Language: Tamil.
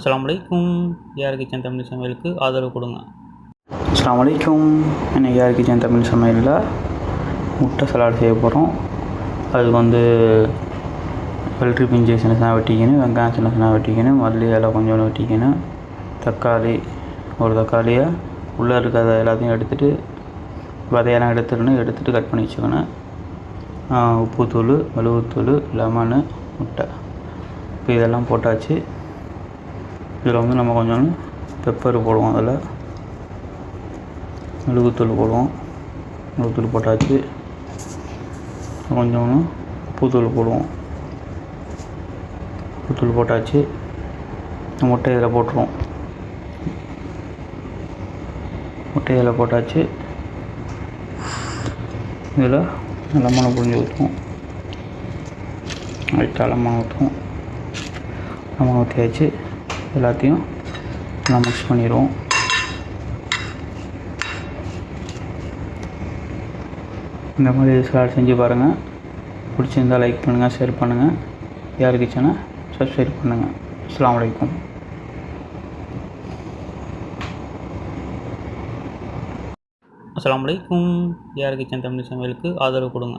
அஸ்ஸலாமு அலைக்கும் ஏஆர் கிச்சன் தமிழ் சமையலுக்கு ஆதரவு கொடுங்க அஸ்ஸலாமு அலைக்கும் இன்னைக்கு யார் கிச்சன் தமிழ் சமையலில் முட்டை சலாட் செய்ய போகிறோம் அதுக்கு வந்து வெள்ளரி பிஞ்சு சின்ன சின்ன வெட்டிக்கணும் வெங்காயம் சின்ன சின்ன வெட்டிக்கணும் மல்லி இலை கொஞ்சோண்டு வெட்டிக்கணும் தக்காளி ஒரு தக்காளியை உள்ளே இருக்கிறத எல்லாத்தையும் எடுத்துகிட்டு விதையெல்லாம் எடுத்துடணும் எடுத்துகிட்டு கட் பண்ணி வச்சுக்கணும் உப்புத்தூள் மிளகுத்தூள் லெமனு முட்டை இப்போ இதெல்லாம் போட்டாச்சு இதில் வந்து நம்ம கொஞ்சோண்டு பெப்பர் போடுவோம் அதில். மிளகுத்தூள் போடுவோம். மிளகுத்தூள் போட்டாச்சு. கொஞ்சம் பூத்தூள் போடுவோம். பூத்தூள் போட்டாச்சு. முட்டை இதில் போட்டுருவோம். முட்டை இதில் போட்டாச்சு. இதில் லெமனை புரிஞ்சு ஊற்றுவோம். லைட்டாக லெமனை ஊற்றுவோம். லெமனை ஊற்றியாச்சு. எல்லாத்தையும் நல்லா மிக்ஸ் பண்ணிடுவோம். இந்த மாதிரி சலாட் செஞ்சு பாருங்கள் பிடிச்சிருந்தா லைக் பண்ணுங்கள் ஷேர் பண்ணுங்கள் யார் கிச்சனை சப்ஸ்கிரைப் பண்ணுங்கள் அஸ்லாம் வலைக்கம் அஸ்ஸலாமு அலைக்கும். ஏஆர் கிச்சன் தமிழ் சமையலுக்கு ஆதரவு கொடுங்க.